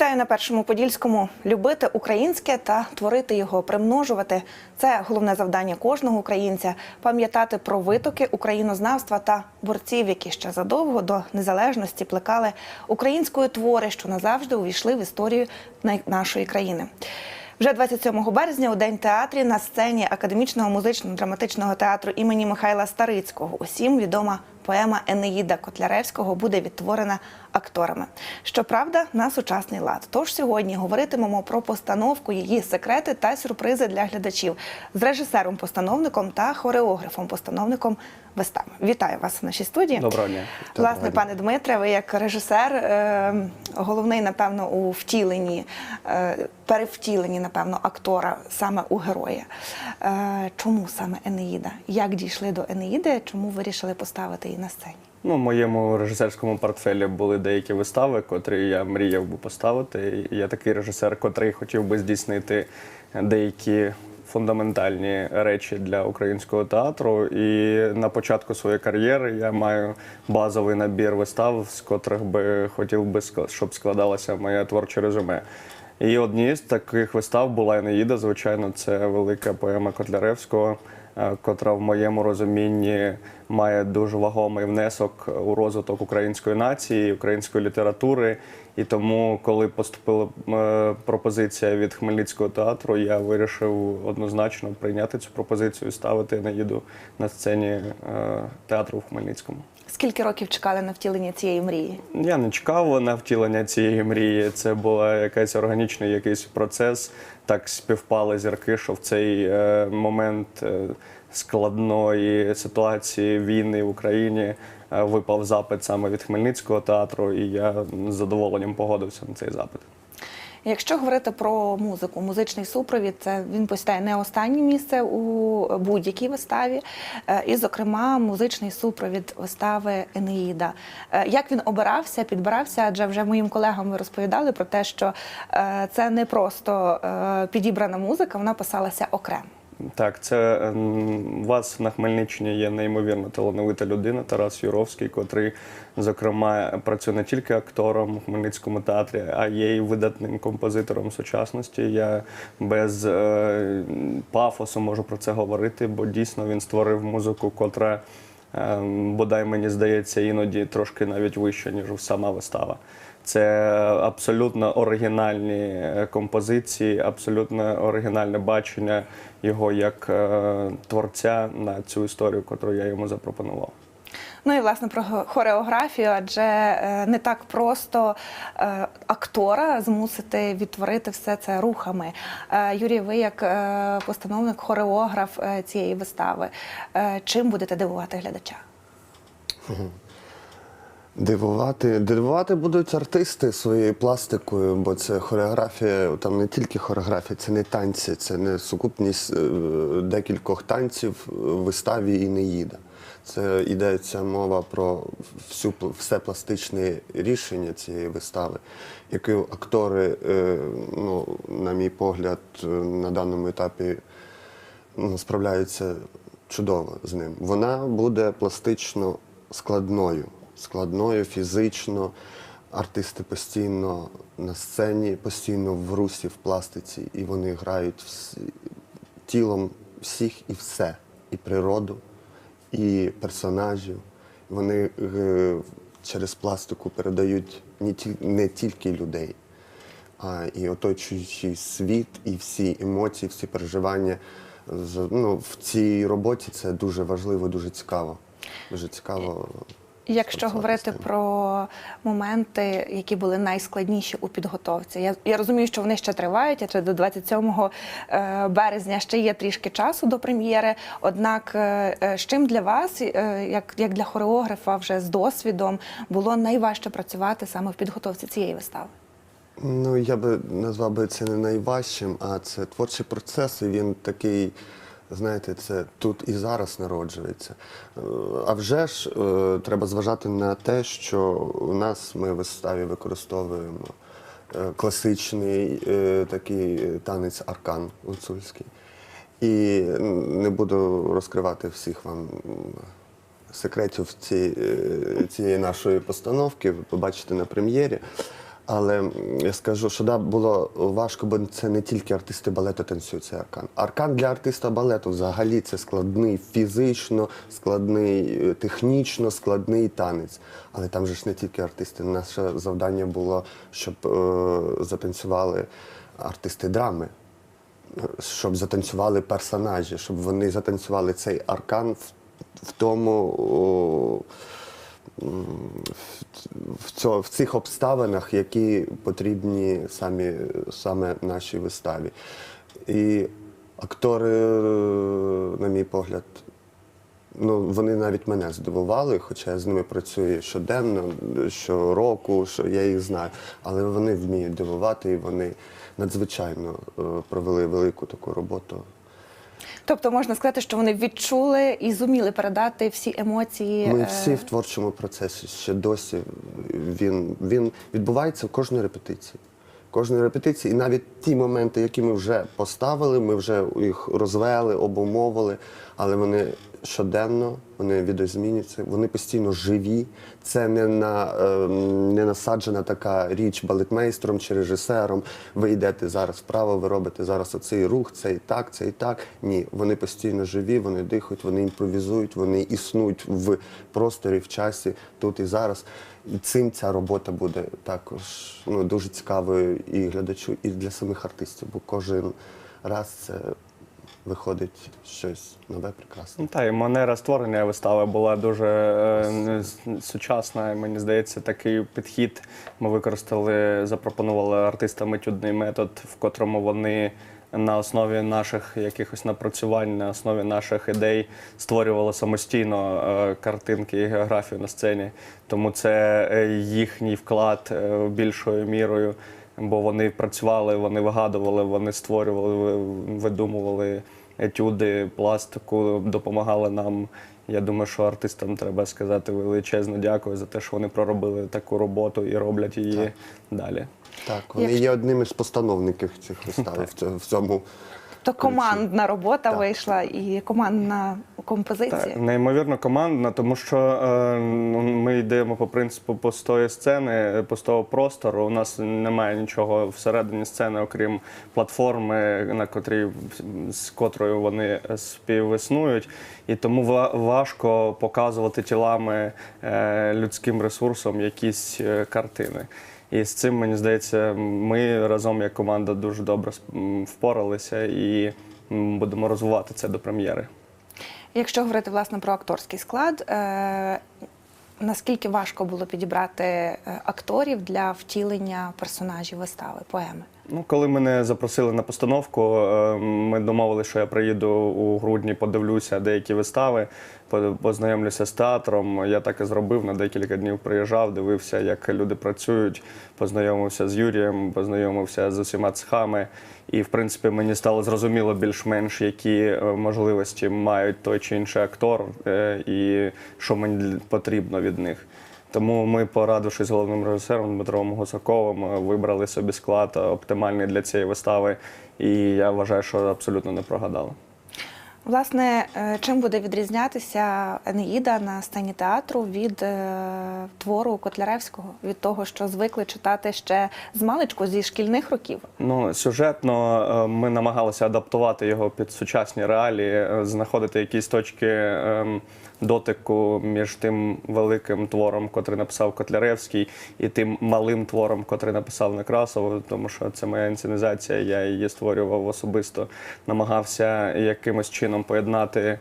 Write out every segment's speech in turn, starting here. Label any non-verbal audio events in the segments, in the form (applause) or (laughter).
Вітаю на першому подільському. Любити українське та творити його, примножувати це головне завдання кожного українця. Пам'ятати про витоки українознавства та борців, які ще задовго до незалежності плекали української твори, що назавжди увійшли в історію нашої країни. Вже 27 березня у день театрі на сцені академічного музично-драматичного театру імені Михайла Старицького усім відома поема Енеїда Котляревського буде відтворена акторами. Щоправда, на сучасний лад. Тож сьогодні говоритимемо про постановку, її секрети та сюрпризи для глядачів з режисером-постановником та хореографом-постановником вистави. Вітаю вас в нашій студії. Доброго дня. Власне, пане Дмитре, ви як режисер, е, головний, напевно, у втіленні, перевтіленні, напевно, актора саме у героя. Е, чому саме Енеїда? Як дійшли до Енеїди? Чому вирішили поставити її на сцені? Ну, в моєму режисерському портфелі були деякі вистави, котрі я мріяв би поставити. Я такий режисер, котрий хотів би здійснити деякі фундаментальні речі для українського театру. І на початку своєї кар'єри я маю базовий набір вистав, з котрих би хотів би щоб складалося моє творче резюме. І однією з таких вистав була Енеїда. Звичайно, це велика поема Котляревського, е, котра в моєму розумінні має дуже вагомий внесок у розвиток української нації, української літератури. І тому, коли поступила е, пропозиція від Хмельницького театру, я вирішив однозначно прийняти цю пропозицію і ставити Енеїду на сцені е, театру в Хмельницькому. Скільки років чекали на втілення цієї мрії? Я не чекав на втілення цієї мрії. Це була якась органічний якийсь процес. Так співпали зірки, що в цей е, момент е, складної ситуації війни в Україні е, випав запит саме від Хмельницького театру, і я з задоволенням погодився на цей запит. Якщо говорити про музику, музичний супровід, це він посідає не останнє місце у будь-якій виставі, Е, і, зокрема, музичний супровід вистави Енеїда. Е, Як він обирався, підбирався? Адже вже моїм колегам ми розповідали про те, що е, це не просто підібрана музика, вона писалася окремо. Так, це ем, у вас на Хмельниччині є неймовірно талановита людина Тарас Юровський, котрий, зокрема, працює не тільки актором у Хмельницькому театрі, а є і видатним композитором сучасності. Я без е, пафосу можу про це говорити, бо дійсно він створив музику, котра. ем, Бодай мені здається, іноді трошки навіть вище, ніж сама вистава. Це абсолютно оригінальні е, композиції, абсолютно оригінальне бачення його як е, творця на цю історію, яку я йому запропонував. Ну і власне про хореографію, адже е, не так просто актора змусити відтворити все це рухами. Юрій, ви як постановник, хореограф цієї вистави, чим будете дивувати глядача? Дивувати, дивувати будуть артисти своєю пластикою, бо це хореографія, там не тільки хореографія, це не танці, це не сукупність е, декількох танців в виставі і не їде. Це йдеться мова про всю все пластичне рішення цієї вистави, яке актори, е, ну, на мій погляд, е, на даному етапі ну, справляються чудово з ним. Вона буде пластично складною, складною фізично. Артисти постійно на сцені, постійно в русі, в пластиці, і вони грають всі, тілом всіх і все, і природу, і персонажів. Вони е, через пластику передають не, тіль, не тільки людей, а і оточуючий світ, і всі емоції, всі переживання. Ну, в цій роботі це дуже важливо, дуже цікаво. Дуже цікаво. Якщо говорити про моменти, які були найскладніші у підготовці, я, я розумію, що вони ще тривають, адже до 27 е, березня ще є трішки часу до прем'єри. Однак, е, е, з чим для вас, як, як для хореографа, вже з досвідом, було найважче працювати саме в підготовці цієї вистави? Ну, я би назвав би це не найважчим, а це творчий процес, і він такий, знаєте, це тут і зараз народжується. Е, А вже ж е, треба зважати на те, що у нас ми в виставі використовуємо е, класичний такий танець аркан гуцульський. І не буду розкривати всіх вам секретів цієї нашої постановки, ви побачите на прем'єрі. Але я скажу, що да, було важко, бо це не тільки артисти балету танцюють цей аркан. Аркан для артиста балету взагалі це складний фізично, складний е, технічно, складний танець. Але там же ж не тільки артисти. Наше завдання було, щоб е, затанцювали артисти драми щоб затанцювали персонажі, щоб вони затанцювали цей аркан в, в тому. О, в, цьо- в цих обставинах, які потрібні самі, саме нашій виставі. І актори, на мій погляд, ну, вони навіть мене здивували, хоча я з ними працюю щоденно, щороку, що я їх знаю. Але вони вміють дивувати і вони надзвичайно е, провели велику таку роботу. Тобто можна сказати, що вони відчули і зуміли передати всі емоції. Ми е, всі в творчому процесі ще досі. Він, він відбувається в кожній репетиції. Кожної репетиції, і навіть ті моменти, які ми вже поставили, ми вже їх розвели, обумовили, але вони щоденно, вони відозмінюються, вони постійно живі. Це не, на, е, не насаджена така річ балетмейстром чи режисером. Ви йдете зараз вправо, ви робите зараз оцей рух, цей так, цей так. Ні, вони постійно живі, вони дихають, вони імпровізують, вони існують в просторі, в часі, тут і зараз. І цим ця робота буде також ну, дуже цікавою і глядачу, і для самих артистів, бо кожен раз це виходить щось нове, прекрасне. Ну, Та і манера створення вистави була дуже е, сучасна. Мені здається, такий підхід ми використали, запропонували артистам етюдний метод, в котрому вони на основі наших якихось напрацювань, на основі наших ідей створювали самостійно е, картинки і географію на сцені. Тому це е, їхній вклад е, більшою мірою. Бо вони працювали, вони вигадували, вони створювали, видумували етюди, пластику, допомагали нам. Я думаю, що артистам треба сказати величезно дякую за те, що вони проробили таку роботу і роблять її далі. Так, вони Якщо- є одним із постановників цих вистав в цьому. То командна робота Так. вийшла і командна композиція. Так, неймовірно командна, тому що е, ну, ми йдемо по принципу пустої сцени, пустого простору. У нас немає нічого всередині сцени, окрім платформи, на котрій з котрою вони співіснують. І тому ва- важко показувати тілами е, людським ресурсом якісь е, картини. І з цим мені здається, ми разом як команда дуже добре впоралися і будемо розвивати це до прем'єри. Якщо говорити власне про акторський склад, е, наскільки важко було підібрати е, акторів для втілення персонажів вистави, поеми? Ну, коли мене запросили на постановку, е, ми домовилися, що я приїду у грудні, подивлюся деякі вистави, познайомлюся з театром. Я так і зробив. На декілька днів приїжджав, дивився, як люди працюють, познайомився з Юрієм, познайомився з усіма цехами. І, в принципі, мені стало зрозуміло більш-менш, які е, можливості мають той чи інший актор, е, і що мені потрібно від них. Тому ми, порадившись з головним режисером Дмитром Гусаковим, е, вибрали собі склад е, оптимальний для цієї вистави. І я вважаю, що абсолютно не прогадали. Власне, е, чим буде відрізнятися Енеїда на сцені театру від твору Котляревського, від того, що звикли читати ще з маличку зі шкільних років? Ну, сюжетно ми намагалися адаптувати його під сучасні реалії, знаходити якісь точки ем, дотику між тим великим твором, котрий написав Котляревський, і тим малим твором, котрий написав Некрасов, тому що це моя інсценізація, я її створював особисто, намагався якимось чином поєднати.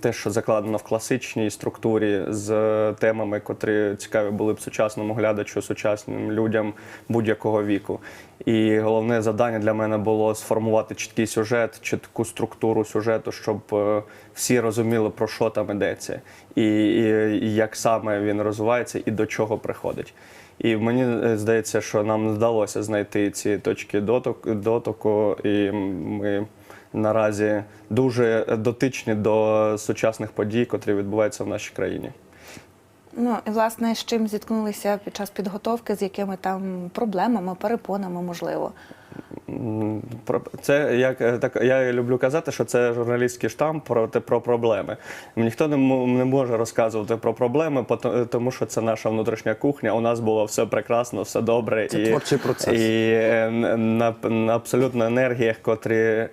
Те, що закладено в класичній структурі з темами, котрі цікаві були б сучасному глядачу, сучасним людям будь-якого віку. І головне завдання для мене було сформувати чіткий сюжет, чітку структуру сюжету, щоб е, всі розуміли, про що там йдеться, і, і, і як саме він розвивається, і до чого приходить. І мені е, здається, що нам вдалося знайти ці точки доток- дотоку, і ми наразі дуже дотичні до сучасних подій, котрі відбуваються в нашій країні. Ну і власне з чим зіткнулися під час підготовки, з якими там проблемами, перепонами, можливо. Це як е, так я люблю казати, що це журналістський штамп про про проблеми. Ніхто не, не може розказувати про проблеми, тому що це наша внутрішня кухня. У нас було все прекрасно, все добре Це творчий процес. І е, на, на абсолютно енергіях, котрі е,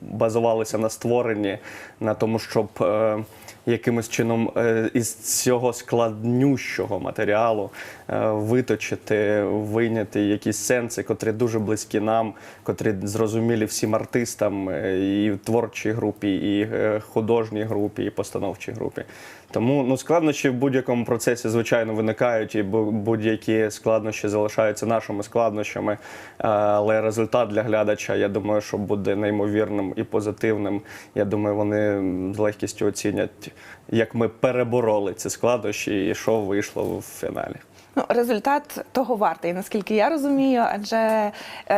базувалися на створенні, на тому, щоб е, якимось чином е, із цього складнющого матеріалу е, виточити, вийняти якісь сенси, котрі дуже близькі нам, котрі зрозумілі всім артистам е, і в творчій групі, і художній групі, і постановчій групі. Тому ну, складнощі в будь-якому процесі, звичайно, виникають, і бу- будь-які складнощі залишаються нашими складнощами. Але результат для глядача, я думаю, що буде неймовірним і позитивним. Я думаю, вони з легкістю оцінять, як ми перебороли ці складощі, і що вийшло в фіналі. Ну, результат того вартий, наскільки я розумію. Адже е,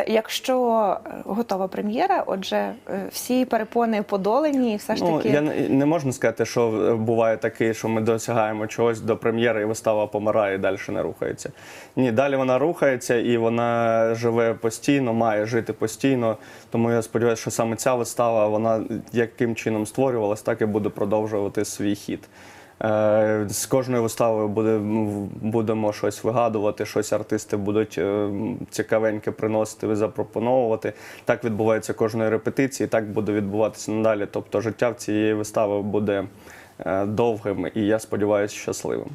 якщо е, готова прем'єра, отже, е, всі перепони подолані, і все ж Ну, таки я не, не можна сказати, що буває таке, що ми досягаємо чогось до прем'єри, і вистава помирає і далі не рухається. Ні, далі вона рухається і вона живе постійно, має жити постійно. Тому я сподіваюся, що саме ця вистава, вона яким чином створювалась, так і буде продовжувати свій хід. Е, З кожною виставою буде, будемо щось вигадувати, щось артисти будуть е, цікавеньке приносити, запропоновувати. Так відбувається кожної репетиції, так буде відбуватися надалі. Тобто життя в цієї вистави буде е, довгим і я сподіваюся, щасливим.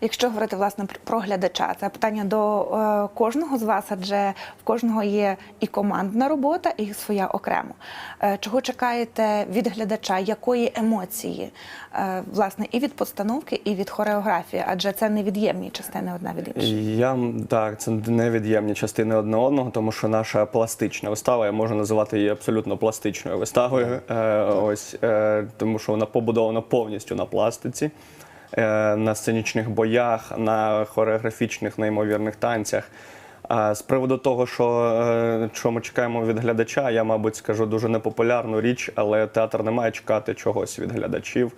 Якщо говорити власне про глядача, це питання до е, кожного з вас, адже в кожного є і командна робота, і своя окремо. Е, чого чекаєте від глядача? Якої емоції? Е, власне, і від постановки, і від хореографії, адже це невід'ємні частини одна від іншої. Я так, це невід'ємні частини одне одного, тому що наша пластична вистава, я можу називати її абсолютно пластичною виставою. Е, ось тому, що вона побудована повністю на пластиці, на сценічних боях, на хореографічних неймовірних танцях. А з приводу того, що, е, що ми чекаємо від глядача, я, мабуть, скажу дуже непопулярну річ, але театр не має чекати чогось від глядачів.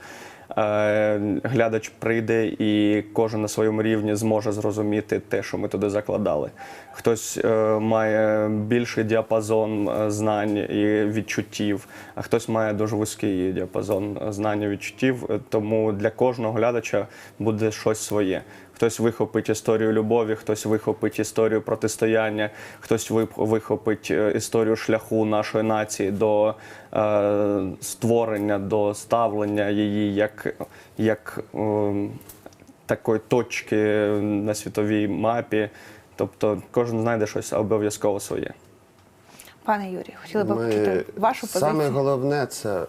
Е, Глядач прийде і кожен на своєму рівні зможе зрозуміти те, що ми туди закладали. Хтось е, має більший діапазон е, знань і відчуттів, а хтось має дуже вузький діапазон знань і відчуттів. Тому для кожного глядача буде щось своє. Хтось вихопить історію любові, хтось вихопить історію протистояння, хтось вихопить е, історію шляху нашої нації до е, створення, до ставлення її як, як е, такої точки на світовій мапі. Тобто кожен знайде щось обов'язково своє. Пане Юрію, хотіли б Ми- почути вашу позицію. Саме головне це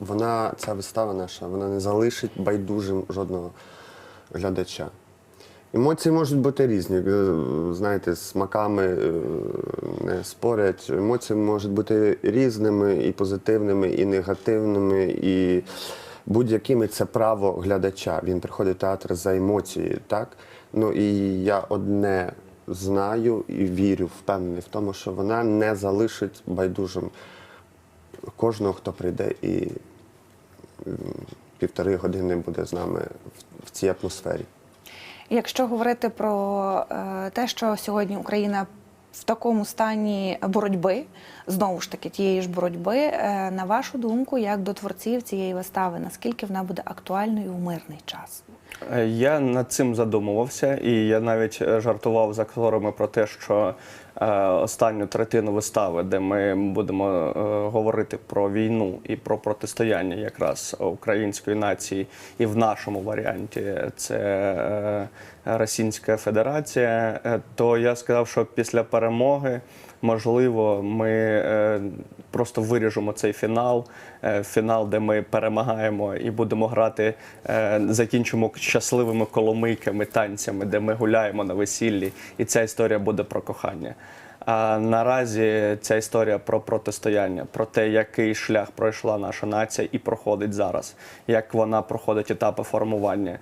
вона, ця вистава наша, вона не залишить байдужим жодного глядача. Емоції можуть бути різні. е, Знаєте, смаками е, не спорять. Емоції можуть бути різними, і позитивними, і негативними, і будь-якими це право глядача. Він приходить в театр за емоцією, так? Ну і я одне знаю і вірю, впевнений в тому, що вона не залишить байдужим кожного, хто прийде і півтори години буде з нами в цій атмосфері. Якщо говорити про е, те, що сьогодні Україна в такому стані боротьби, знову ж таки тієї ж боротьби, е, на вашу думку, як до творців цієї вистави, наскільки вона буде актуальною у мирний час? Е, Я над цим задумувався, і я навіть жартував з акторами про те, що останню третину вистави, де ми будемо е, говорити про війну і про протистояння якраз української нації, і в нашому варіанті це е, Російська Федерація, е, то я сказав, що після перемоги. Можливо, ми е, просто виріжемо цей фінал, е, фінал, де ми перемагаємо і будемо грати, е, закінчимо щасливими коломийками, танцями, де ми гуляємо на весіллі, і ця історія буде про кохання. А наразі ця історія про протистояння, про те, який шлях пройшла наша нація і проходить зараз, як вона проходить етапи формування,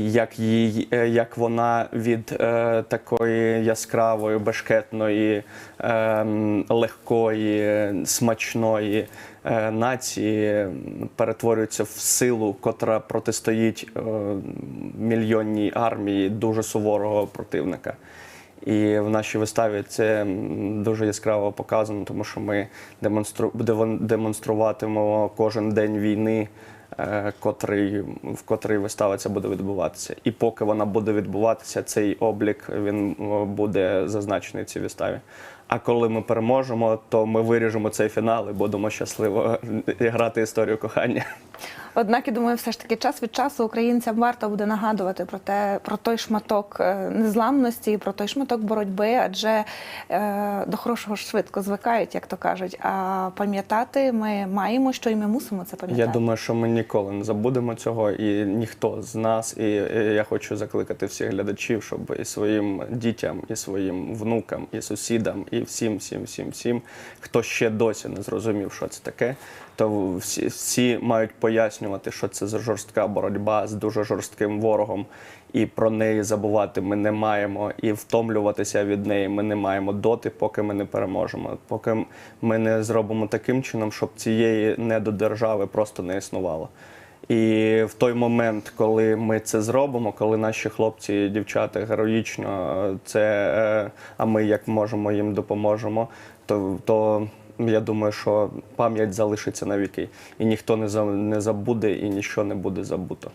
як їй, е, як вона від е, такої яскравої, бешкетної, е, легкої, смачної е, нації перетворюється в силу, котра протистоїть е, мільйонній армії дуже суворого противника. І в нашій виставі це дуже яскраво показано, тому що ми демонстру... демонструватимемо кожен день війни, котрий, в котрий вистава ця буде відбуватися. І поки вона буде відбуватися, цей облік він буде зазначений в цій виставі. А коли ми переможемо, то ми виріжемо цей фінал і будемо щасливо грати історію кохання. Однак я думаю, все ж таки час від часу українцям варто буде нагадувати про те, про той шматок е, незламності, про той шматок боротьби, адже е, до хорошого ж швидко звикають, як то кажуть. А пам'ятати ми маємо, що і ми мусимо це пам'ятати. Я думаю, що ми ніколи не забудемо цього, і ніхто з нас. І, я хочу закликати всіх глядачів, щоб і своїм дітям, і своїм внукам, і сусідам, і всім, всім, всім, всім, хто ще досі не зрозумів, що це таке, то всі, всі мають пояснювати, що це за жорстка боротьба з дуже жорстким ворогом. І про неї забувати ми не маємо, і втомлюватися від неї ми не маємо доти, поки ми не переможемо, поки ми не зробимо таким чином, щоб цієї недодержави просто не існувало. І в той момент, коли ми це зробимо, коли наші хлопці і дівчата героїчно е, це, е, а ми як можемо їм допоможемо, то, то я думаю, що пам'ять залишиться навіки. І ніхто не забуде, і нічого не буде забуто.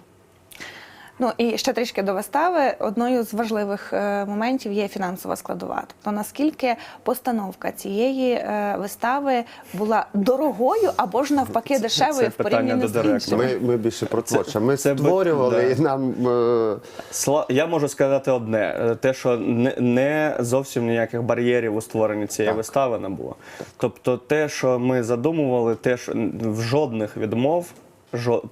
Ну і ще трішки до вистави. Одною з важливих е, моментів є фінансова складова. Тобто наскільки постановка цієї е, вистави була дорогою або ж навпаки дешевою в порівнянні з іншими? Ми, ми більше про творче. Ми це створювали да. і нам. е, Сла... Я можу сказати одне: те, що не, не зовсім ніяких бар'єрів у створенні цієї Так. вистави не було. Тобто, те, що ми задумували, те, що в жодних відмов.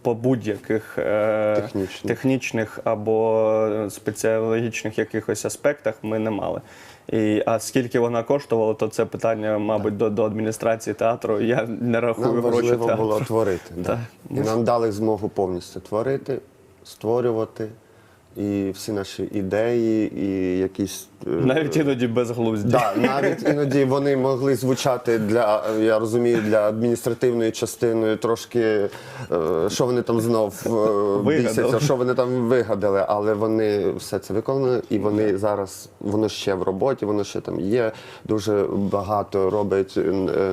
По будь-яких е, Технічних. технічних або спеціологічних якихось аспектах ми не мали. І, а скільки вона коштувала, то це питання, мабуть, до, до адміністрації театру. Я не рахую Нам гроші важливо театру. було творити. Да. (laughs) І нам дали змогу повністю творити, створювати. І всі наші ідеї, і якісь. е, Навіть іноді безглузді. Да, навіть іноді вони могли звучати для, я розумію, для адміністративної частини трошки, е, що вони там знов е, бісяться, що вони там вигадали, але вони все це виконали, і вони зараз, воно ще в роботі, воно ще там є. Дуже багато робить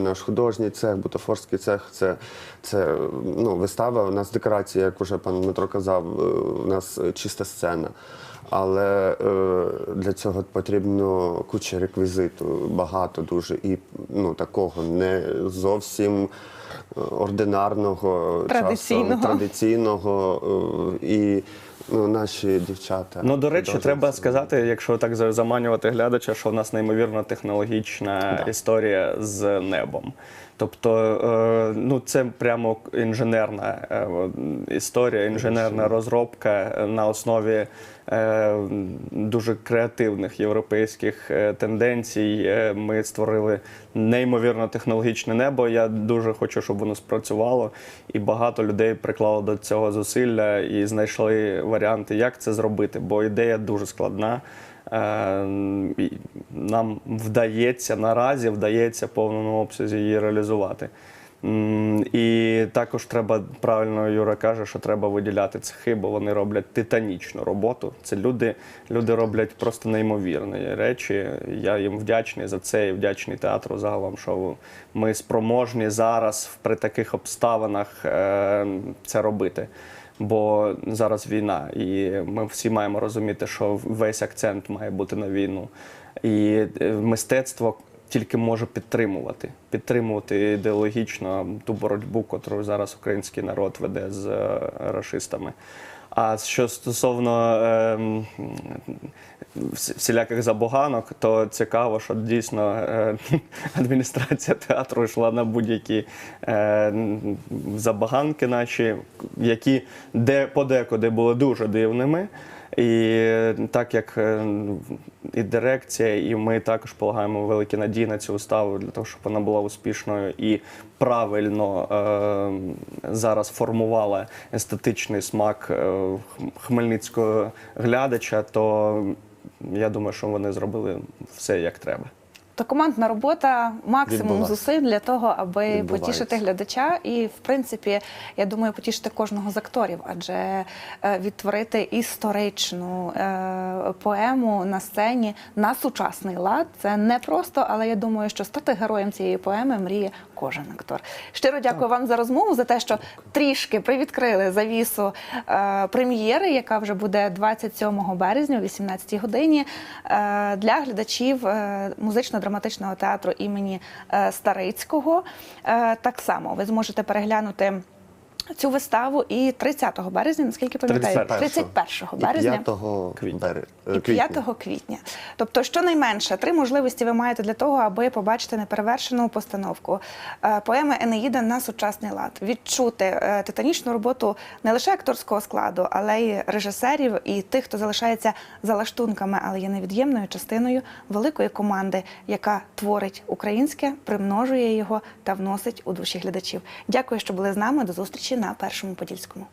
наш художній цех, бутафорський цех. Це, це ну, вистава, у нас декорація, як уже пан Дмитро казав, е, у нас чиста сцена. Але е, для цього потрібно куча реквізиту, багато дуже і ну такого не зовсім е, ординарного Традиційного. часом, традиційного е, і ну, наші дівчата. Ну, до речі, треба сказати, якщо так заманювати глядача, що в нас неймовірно технологічна історія з небом. Тобто, е, ну це прямо інженерна е, історія, інженерна розробка на основі е, дуже креативних європейських е, тенденцій. Е, Ми створили неймовірно технологічне небо. Я дуже хочу, щоб воно спрацювало, і багато людей приклало до цього зусилля і знайшли варіанти, як це зробити, бо ідея дуже складна. Е, Нам вдається наразі вдається повному обсязі її реалізувати. І також треба правильно Юра каже, що треба виділяти цехи, бо вони роблять титанічну роботу. Це люди, люди роблять просто неймовірні речі. Я їм вдячний за це і вдячний театру загалом, що ми спроможні зараз при таких обставинах е, це робити. Бо зараз війна, і ми всі маємо розуміти, що весь акцент має бути на війну. І е, мистецтво тільки може підтримувати, підтримувати ідеологічно ту боротьбу, яку зараз український народ веде з расистами. рашистами. А що стосовно ем, всіляких забаганок, то цікаво, що дійсно е, (laughs) адміністрація театру йшла на будь-які е, забаганки наші, які де подекуди були дуже дивними. І так як е, і дирекція, і ми також полагаємо великі надії на цю виставу для того, щоб вона була успішною і правильно е, зараз формувала естетичний смак е, хмельницького глядача, то я думаю, що вони зробили все як треба. Тобто командна робота, максимум зусиль для того, аби Відбувається. потішити глядача, і в принципі, я думаю, потішити кожного з акторів, адже е, відтворити історичну е, поему на сцені на сучасний лад це не просто, але я думаю, що стати героєм цієї поеми мріє кожен актор. Щиро дякую вам за розмову, за те, що трішки привідкрили завісу е, прем'єри, яка вже буде 27 березня о 18 годині е, для глядачів е, музично-драматичного театру імені е, Старицького. Е, так само ви зможете переглянути. Цю виставу і 30 березня, наскільки пам'ятаю, 31. 31 березня. І 5 Квітня. бере- І е, 5 квітня. квітня. Тобто, щонайменше три можливості ви маєте для того, аби побачити неперевершену постановку е, поеми Енеїда на сучасний лад, відчути е, титанічну роботу не лише акторського складу, але й режисерів і тих, хто залишається за лаштунками, але є невід'ємною частиною великої команди, яка творить українське, примножує його та вносить у душі глядачів. Дякую, що були з нами. До зустрічі на першому подільському.